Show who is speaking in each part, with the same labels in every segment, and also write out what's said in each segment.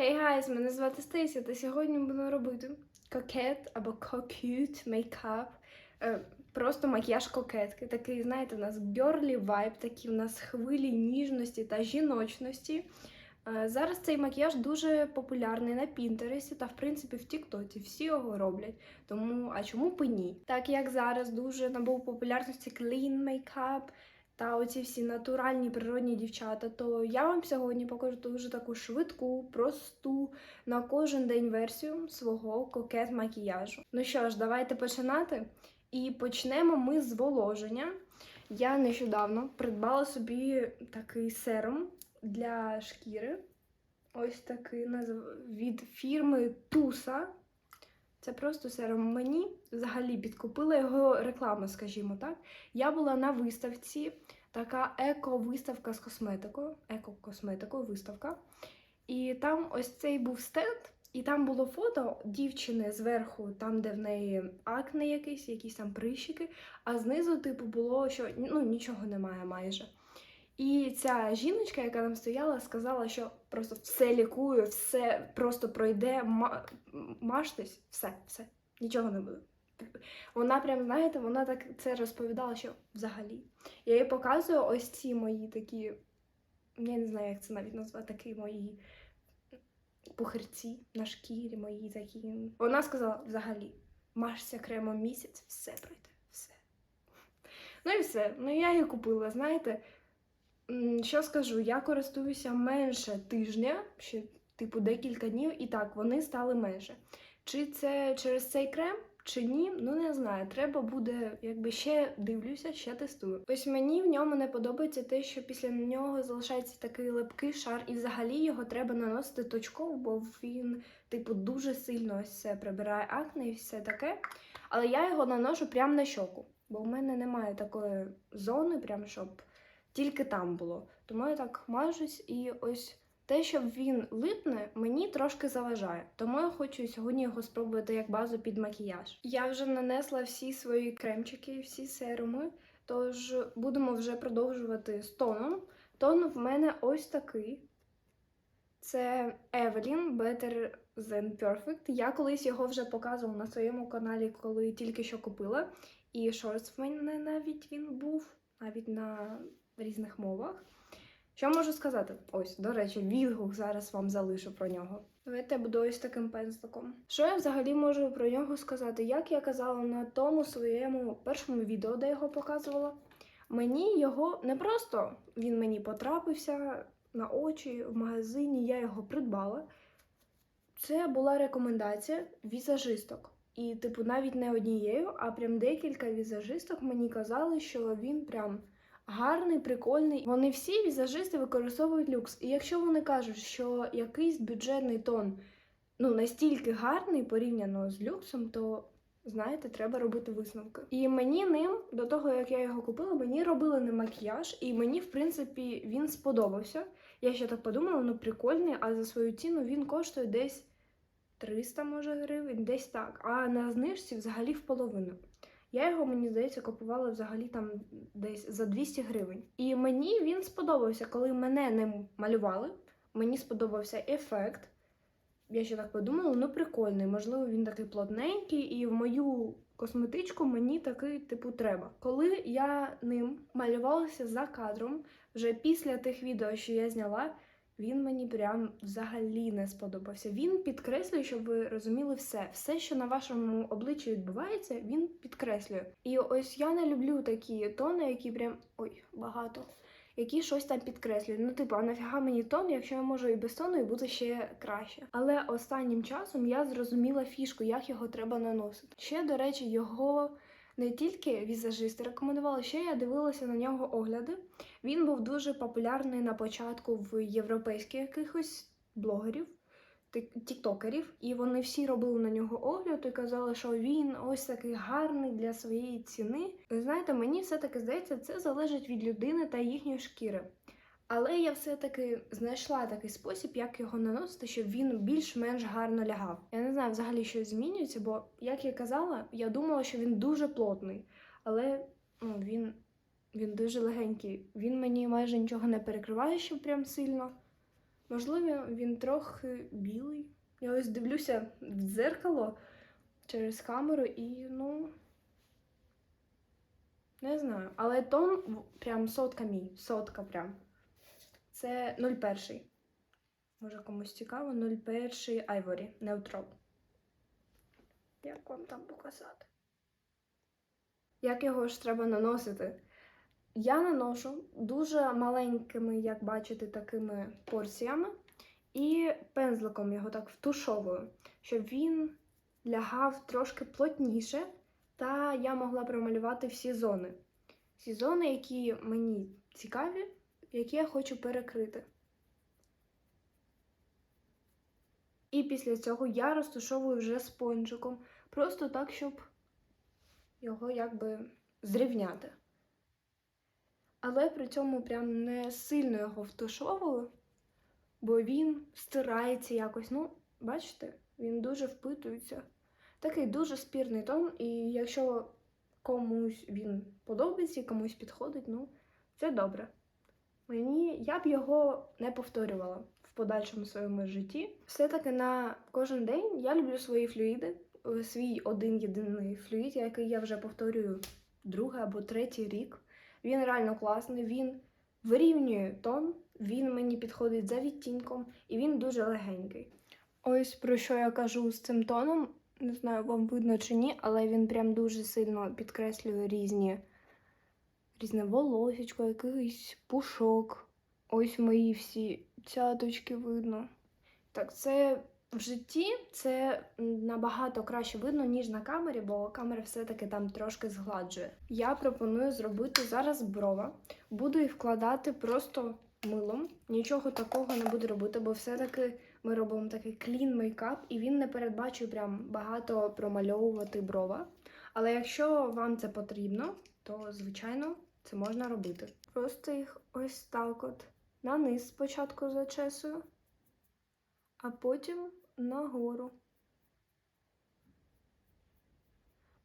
Speaker 1: Хей гайз, мене звати Стейсі, та сьогодні будемо робити кокет або кокют мейкап. Е, Просто макіяж кокетки. Такий, знаєте, у нас гьорлі вайб, такі у нас хвилі ніжності та жіночності. Е, Зараз цей макіяж дуже популярний на Пінтересті та, в принципі, в Тіктоці. Всі його роблять. Тому, а чому б і ні? Так як зараз дуже набув популярності clean мейкап та оці всі натуральні природні дівчата, то я вам сьогодні покажу дуже таку швидку, просту на кожен день версію свого кокет макіяжу. Ну що ж, давайте починати. І почнемо ми з воложення. Я нещодавно придбала собі такий серум для шкіри. Ось такий від фірми Туса. Це просто серум. Мені взагалі підкупила його реклама, скажімо так. Я була на виставці, така еко-виставка з косметикою. Еко-косметикою виставка. І там ось цей був стенд, і там було фото дівчини зверху, там, де в неї акне якісь, якісь там прищики, а знизу, типу, було, що ну, нічого немає майже. І ця жіночка, яка там стояла, сказала, що просто все лікує, все просто пройде, ма- маштесь, все, все, нічого не буде. Вона прям, знаєте, вона так це розповідала, що взагалі. Я їй показую ось ці мої такі, я не знаю, як це навіть назвати, такі мої пухирці на шкірі мої такі. Вона сказала, взагалі, машся кремом місяць, все пройде, все. Ну і все. Ну я її купила, знаєте. Що скажу, я користуюся менше тижня, ще типу декілька днів, і так вони стали менше. Чи це через цей крем, чи ні, ну не знаю. Треба буде, якби ще дивлюся, ще тестую. Ось мені в ньому не подобається те, що після нього залишається такий липкий шар, і взагалі його треба наносити точково, бо він, типу, дуже сильно ось це прибирає акне і все таке. Але я його наношу прямо на щоку, бо в мене немає такої зони, прям щоб тільки там було. Тому я так мажусь і ось. Те, що він липне, мені трошки заважає, тому я хочу сьогодні його спробувати як базу під макіяж. Я вже нанесла всі свої кремчики, всі серуми, тож будемо вже продовжувати з тоном. Тон в мене ось такий. Це Evelyn Better Than Perfect. Я колись його вже показувала на своєму каналі, коли тільки що купила. І шортс в мене навіть він був, навіть на різних мовах. Що можу сказати? Ось, до речі, відгук зараз вам залишу про нього. Давайте я буду ось таким пензликом. Що я взагалі можу про нього сказати? Як я казала на тому своєму першому відео, де його показувала, мені його не просто він мені потрапився на очі в магазині, я його придбала. Це була рекомендація візажисток. І, типу, навіть не однією, а прям декілька візажисток мені казали, що він прям гарний, прикольний. Вони всі візажисти використовують люкс. І якщо вони кажуть, що якийсь бюджетний тон ну настільки гарний порівняно з люксом, то знаєте, треба робити висновки. І мені ним, до того як я його купила, мені робили не макіяж, і мені, в принципі, він сподобався. Я ще так подумала, ну прикольний, а за свою ціну він коштує десь 300, може, гривень, десь так. А на знижці взагалі в половину. Я його, мені здається, купувала взагалі там десь за 200 гривень. І мені він сподобався, коли мене ним малювали. Мені сподобався ефект. Я ще так подумала, ну прикольний, можливо, він такий плотненький, і в мою косметичку мені такий, типу, треба. Коли я ним малювалася за кадром, вже після тих відео, що я зняла, він мені прям взагалі не сподобався. Він підкреслює, щоб ви розуміли все. Все, що на вашому обличчі відбувається, він підкреслює. І ось я не люблю такі тони, які прям ой, багато. Які щось там підкреслюють. Ну, типу, а нафіга мені тон, якщо я можу і без тону, і буде ще краще. Але останнім часом я зрозуміла фішку, як його треба наносити. Ще, до речі, його не тільки візажисти рекомендували, ще я дивилася на нього огляди. Він був дуже популярний на початку в європейських якихось блогерів, тіктокерів, і вони всі робили на нього огляд і казали, що він ось такий гарний для своєї ціни. Знаєте, мені все-таки здається, це залежить від людини та їхньої шкіри. Але я все-таки знайшла такий спосіб, як його наносити, щоб він більш-менш гарно лягав. Я не знаю взагалі, що змінюється, бо, як я казала, я думала, що він дуже плотний, але ну, він, він дуже легенький. Він мені майже нічого не перекриває, що прям сильно. Можливо, він трохи білий. Я ось дивлюся в дзеркало через камеру і, ну. Не знаю. Але тон прям сотка мій. Сотка прям. Це 01. Може комусь цікаво, 01 Ivory, Neutral. Як вам там показати? Як його ж треба наносити? Я наношу дуже маленькими, як бачите, такими порціями, і пензликом його так втушовую, щоб він лягав трошки плотніше, та я могла промалювати всі зони. Всі зони, які мені цікаві, які я хочу перекрити. І після цього я розташовую вже спонжиком, просто так, щоб його якби зрівняти. Але при цьому прям не сильно його втушовую, бо він стирається якось. Ну, бачите, він дуже впитується. Такий дуже спірний тон, і якщо комусь він подобається комусь підходить, ну, це добре. Мені я б його не повторювала в подальшому своєму житті. Все-таки на кожен день я люблю свої флюїди, е, свій один єдиний флюїд, який я вже повторюю другий або третій рік. Він реально класний, він вирівнює тон, він мені підходить за відтінком і він дуже легенький. Ось про що я кажу з цим тоном. Не знаю, вам видно чи ні, але він прям дуже сильно підкреслює різні різне волосечко, якийсь пушок. Ось мої всі цяточки видно. Так, це в житті це набагато краще видно, ніж на камері, бо камера все-таки там трошки згладжує. Я пропоную зробити зараз брова. Буду їх вкладати просто милом. Нічого такого не буду робити, бо все-таки ми робимо такий клін мейкап, і він не передбачує прям багато промальовувати брова. Але якщо вам це потрібно, то звичайно це можна робити. Просто їх ось так от на низ спочатку зачесую, а потім нагору.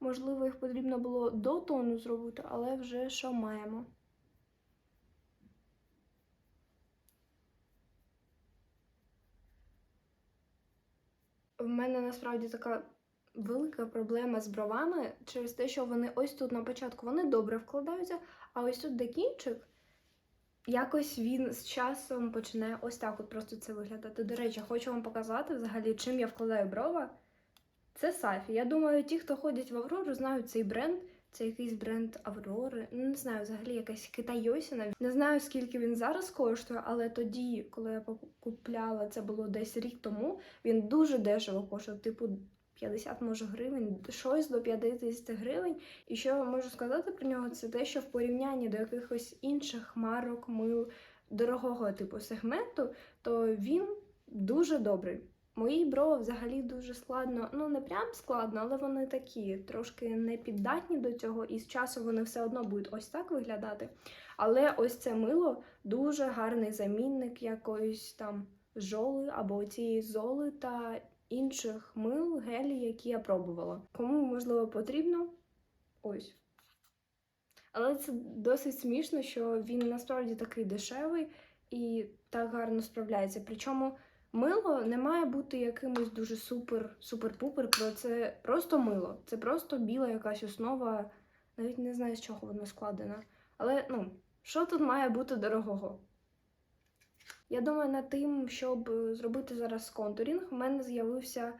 Speaker 1: Можливо, їх потрібно було до тону зробити, але вже що маємо. В мене насправді така велика проблема з бровами через те, що вони ось тут на початку вони добре вкладаються, а ось тут де кінчик, якось він з часом починає ось так от просто це виглядати. До речі, хочу вам показати взагалі, чим я вкладаю брова. Це Сафі. Я думаю, ті, хто ходять в Аврору, знають цей бренд. Це якийсь бренд Аврори. Ну, не знаю, взагалі якась китайосіна. Не знаю, скільки він зараз коштує, але тоді, коли я купляла, це було десь рік тому, він дуже дешево коштував, типу 50 може гривень, щось до 50 гривень. І що я можу сказати про нього, це те, що в порівнянні до якихось інших марок, мил дорогого типу сегменту, то він дуже добрий. Мої брови взагалі дуже складно, ну не прям складно, але вони такі трошки не піддатні до цього, і з часом вони все одно будуть ось так виглядати. Але ось це мило дуже гарний замінник якоїсь там жоли або цієї золи та інших мил, гелі, які я пробувала. Кому можливо потрібно? Ось. Але це досить смішно, що він насправді такий дешевий і так гарно справляється. Причому. Мило не має бути якимось дуже супер, супер-пупер, бо це просто мило. Це просто біла якась основа, навіть не знаю, з чого вона складена. Але ну, що тут має бути дорогого? Я думаю, над тим, щоб зробити зараз контурінг, в мене з'явився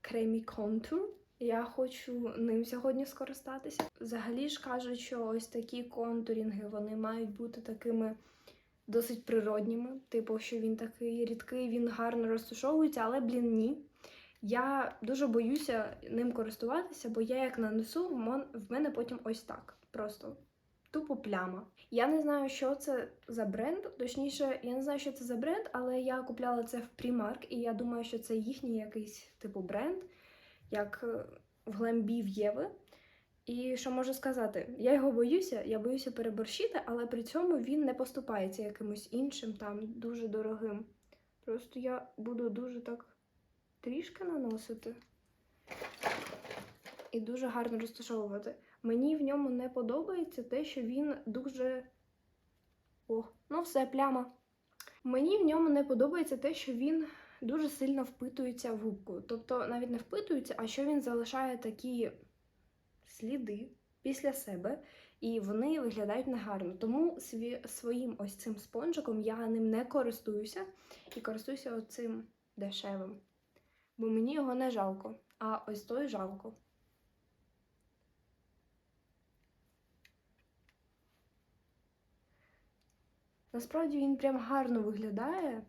Speaker 1: кремі контур. Я хочу ним сьогодні скористатися. Взагалі ж кажуть, що ось такі контурінги вони мають бути такими досить природніми. Типу, що він такий рідкий, він гарно розташовується, але, блін, ні. Я дуже боюся ним користуватися, бо я як нанесу, в мене потім ось так. Просто тупо пляма. Я не знаю, що це за бренд. Точніше, я не знаю, що це за бренд, але я купляла це в Primark, і я думаю, що це їхній якийсь типу бренд, як е, в Glambi в Єви. І що можу сказати? Я його боюся, я боюся переборщити, але при цьому він не поступається якимось іншим, там дуже дорогим. Просто я буду дуже так трішки наносити і дуже гарно розташовувати. Мені в ньому не подобається те, що він дуже. О, ну все, пляма. Мені в ньому не подобається те, що він дуже сильно впитується в губку. Тобто навіть не впитується, а що він залишає такі сліди після себе, і вони виглядають негарно. Тому сві- своїм ось цим спонжиком я ним не користуюся і користуюся оцим дешевим. Бо мені його не жалко, а ось той жалко. Насправді він прям гарно виглядає,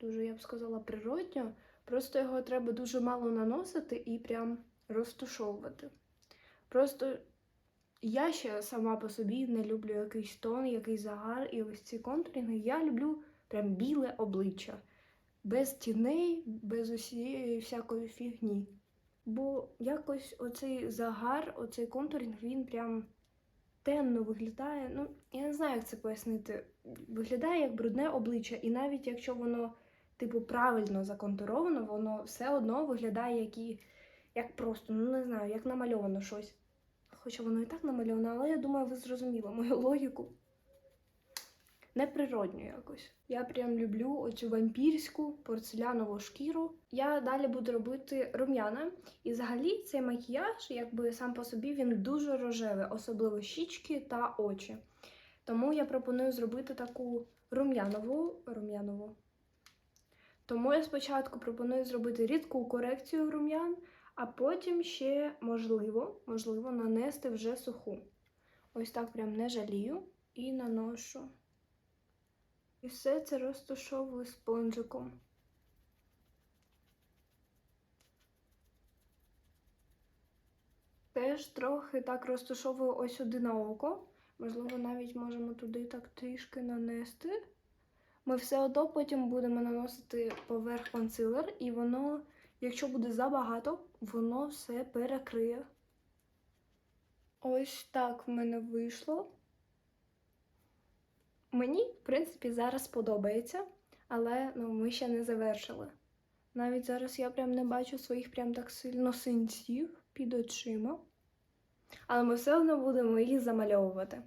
Speaker 1: дуже, я б сказала, природньо. Просто його треба дуже мало наносити і прям розтушовувати. Просто я ще сама по собі не люблю якийсь тон, якийсь загар і ось ці контурінги. Я люблю прям біле обличчя. Без тіней, без усієї всякої фігні. Бо якось оцей загар, оцей контурінг, він прям темно виглядає. Ну, я не знаю, як це пояснити. Виглядає як брудне обличчя, і навіть якщо воно, типу, правильно законтуровано, воно все одно виглядає як, і, як просто, ну не знаю, як намальовано щось. Хоча воно і так намальовано, але я думаю, ви зрозуміли мою логіку. Неприродньо якось. Я прям люблю оцю вампірську порцелянову шкіру. Я далі буду робити рум'яна. І взагалі цей макіяж, якби сам по собі, він дуже рожевий, особливо щічки та очі. Тому я пропоную зробити таку рум'янову. рум'янову. Тому я спочатку пропоную зробити рідку корекцію рум'ян, а потім ще можливо, можливо, нанести вже суху. Ось так прям не жалію і наношу. І все це розташовую спонжиком. Теж трохи так розташовую ось сюди на око. Можливо, навіть можемо туди так трішки нанести. Ми все одно потім будемо наносити поверх консилер, і воно, якщо буде забагато, воно все перекриє. Ось так в мене вийшло. Мені, в принципі, зараз подобається, але ну, ми ще не завершили. Навіть зараз я прям не бачу своїх прям так сильно синців під очима. Але ми все одно будемо їх замальовувати.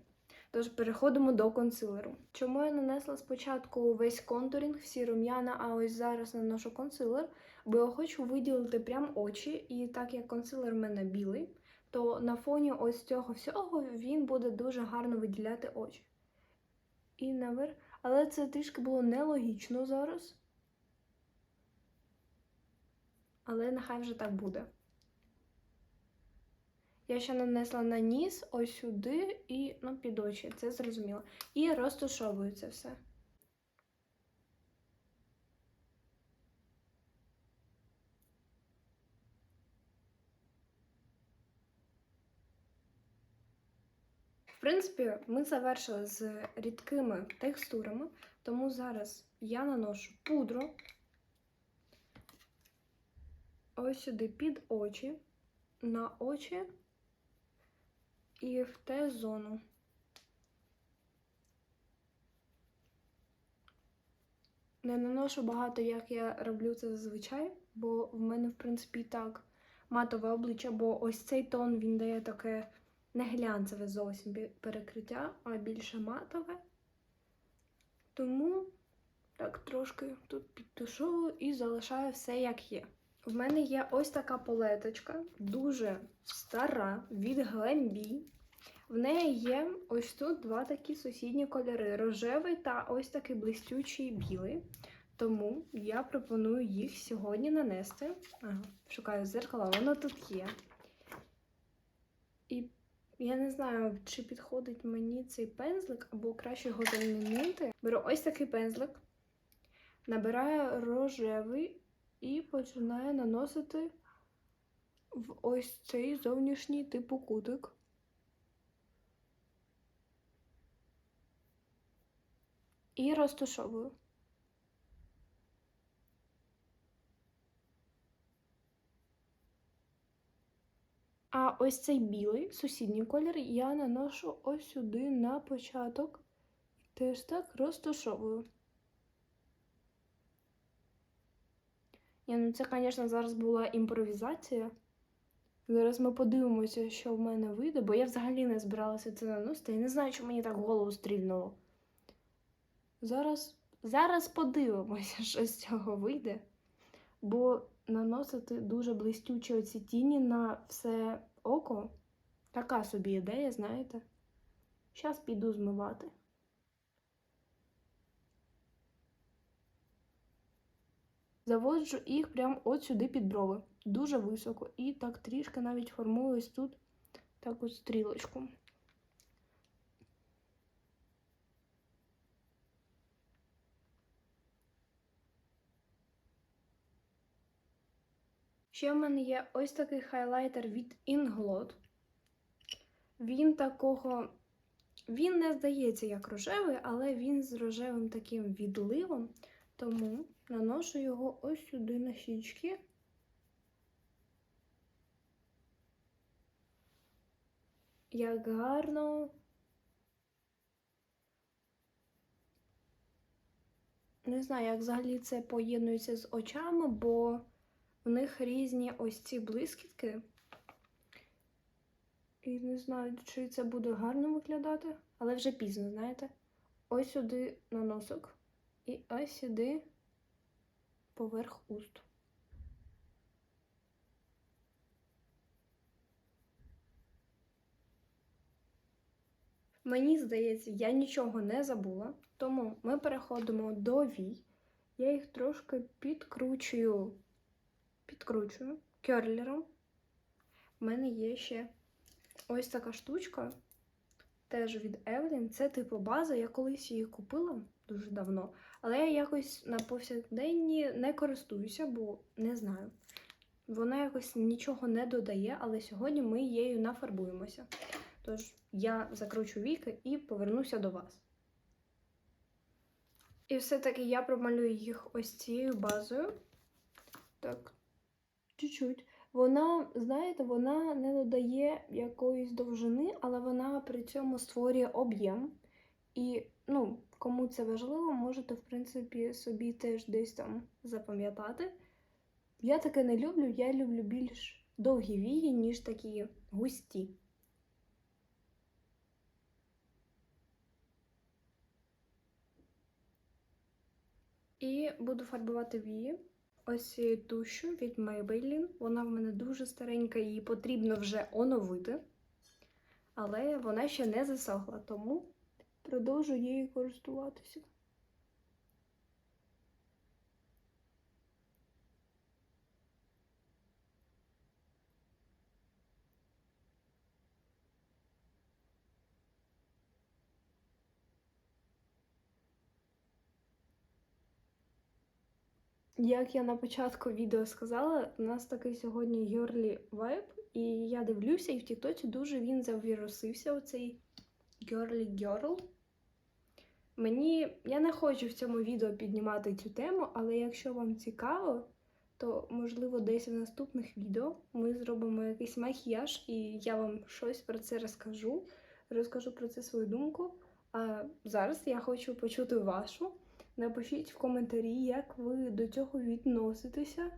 Speaker 1: Тож переходимо до консилеру. Чому я нанесла спочатку весь контурінг, всі рум'яна, а ось зараз наношу консилер, бо я хочу виділити прям очі, і так як консилер в мене білий, то на фоні ось цього всього він буде дуже гарно виділяти очі. І наверх. Але це трішки було нелогічно зараз. Але нехай вже так буде. Я ще нанесла на ніс, ось сюди і ну, під очі, це зрозуміло. І розташовую це все. Принципі, ми завершили з рідкими текстурами, тому зараз я наношу пудру ось сюди під очі, на очі і в Т-зону. Не наношу багато, як я роблю це зазвичай, бо в мене, в принципі, і так матове обличчя, бо ось цей тон він дає таке не глянцеве зовсім перекриття, а більше матове. Тому так трошки тут підтушовую і залишаю все як є. В мене є ось така палеточка, дуже стара від Glambi. В неї є ось тут два такі сусідні кольори: рожевий та ось такий блистючий білий. Тому я пропоную їх сьогодні нанести. Ага, шукаю зеркало, воно тут є. І я не знаю, чи підходить мені цей пензлик, або краще його замінити. Беру ось такий пензлик, набираю рожевий і починаю наносити в ось цей зовнішній типу кутик. І розташовую. А ось цей білий сусідній колір я наношу ось сюди на початок. Теж так розташовую. Ні, ну це, звісно, зараз була імпровізація. Зараз ми подивимося, що в мене вийде, бо я взагалі не збиралася це наносити. Я не знаю, що мені так голову стрільнуло. Зараз Зараз подивимося, що з цього вийде. Бо наносити дуже блистючі оці тіні на все око. Така собі ідея, знаєте. Зараз піду змивати. Заводжу їх прямо от сюди під брови. Дуже високо. І так трішки навіть формую ось тут таку стрілочку. Ще в мене є ось такий хайлайтер від Inglot. Він такого. Він не здається як рожевий, але він з рожевим таким відливом. Тому наношу його ось сюди на щічки. Як гарно. Не знаю, як взагалі це поєднується з очами, бо в них різні ось ці блискітки. І не знаю, чи це буде гарно виглядати, але вже пізно, знаєте. Ось сюди на носок і ось сюди поверх уст. Мені здається, я нічого не забула, тому ми переходимо до вій. Я їх трошки підкручую, підкручую керлером. У мене є ще ось така штучка, теж від Evelyn. Це типу база. Я колись її купила дуже давно, але я якось на повсякденні не користуюся, бо не знаю. Вона якось нічого не додає, але сьогодні ми її нафарбуємося. Тож я закручу віки і повернуся до вас. І все-таки я промалюю їх ось цією базою. Так, чуть-чуть. Вона, знаєте, вона не додає якоїсь довжини, але вона при цьому створює об'єм. І, ну, кому це важливо, можете, в принципі, собі теж десь там запам'ятати. Я таке не люблю, я люблю більш довгі вії, ніж такі густі. І буду фарбувати вії. Ось тушю від Maybelline. Вона в мене дуже старенька, її потрібно вже оновити. Але вона ще не засохла, тому продовжу її користуватися. Як я на початку відео сказала, у нас такий сьогодні Гьорлі вайб, і я дивлюся, і в Тіктоці дуже він завірусився, оцей Girly Girl. Мені я не хочу в цьому відео піднімати цю тему, але якщо вам цікаво, то можливо десь в наступних відео ми зробимо якийсь макіяж, і я вам щось про це розкажу. Розкажу про це свою думку. А зараз я хочу почути вашу. Напишіть в коментарі, як ви до цього відноситеся,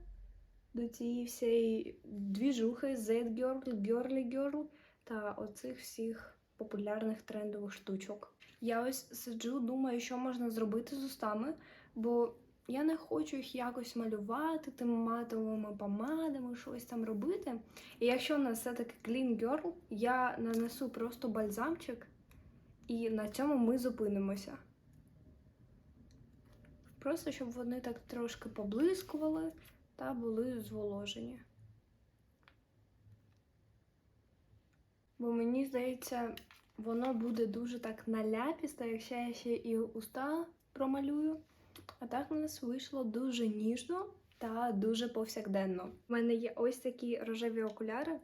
Speaker 1: до цієї всієї двіжухи Z-Girl, Girly Girl та оцих всіх популярних трендових штучок. Я ось сиджу, думаю, що можна зробити з устами, бо я не хочу їх якось малювати тими матовими помадами, щось там робити. І якщо в нас все-таки Clean Girl, я нанесу просто бальзамчик, і на цьому ми зупинимося. Просто щоб вони так трошки поблискували та були зволожені. Бо мені здається, воно буде дуже так наляпісто, якщо я ще і уста промалюю. А так у нас вийшло дуже ніжно та дуже повсякденно. У мене є ось такі рожеві окуляри.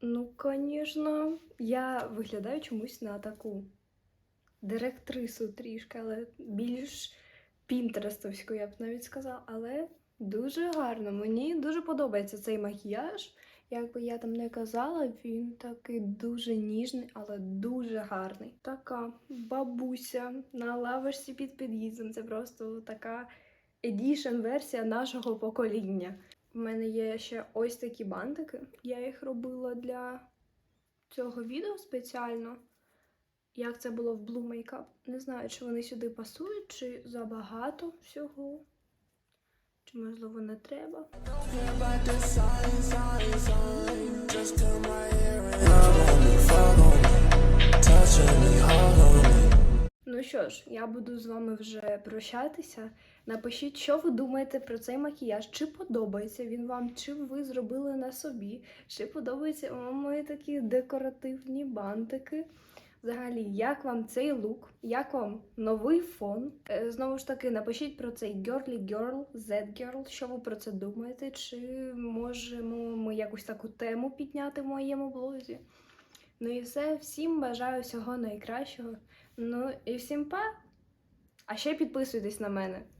Speaker 1: Ну, звісно, я виглядаю чомусь на таку директрису трішки, але більш пінтерестовську, я б навіть сказала. Але дуже гарно. Мені дуже подобається цей макіяж. Як би я там не казала, він такий дуже ніжний, але дуже гарний. Така бабуся на лавочці під під'їздом. Це просто така едішн-версія нашого покоління. У мене є ще ось такі бантики. Я їх робила для цього відео спеціально. Як це було в Blue Makeup. Не знаю, чи вони сюди пасують, чи забагато всього. Чи можливо не треба. Ну що ж, я буду з вами вже прощатися. Напишіть, що ви думаєте про цей макіяж. Чи подобається він вам, чи ви зробили на собі, чи подобаються вам мої такі декоративні бантики. Взагалі, як вам цей лук, як вам новий фон? Е, Знову ж таки, напишіть про цей Girly Girl, Z Girl, що ви про це думаєте? Чи можемо ми якусь таку тему підняти в моєму блозі? Ну і все, всім бажаю всього найкращого. Ну і всім па! А ще підписуйтесь на мене.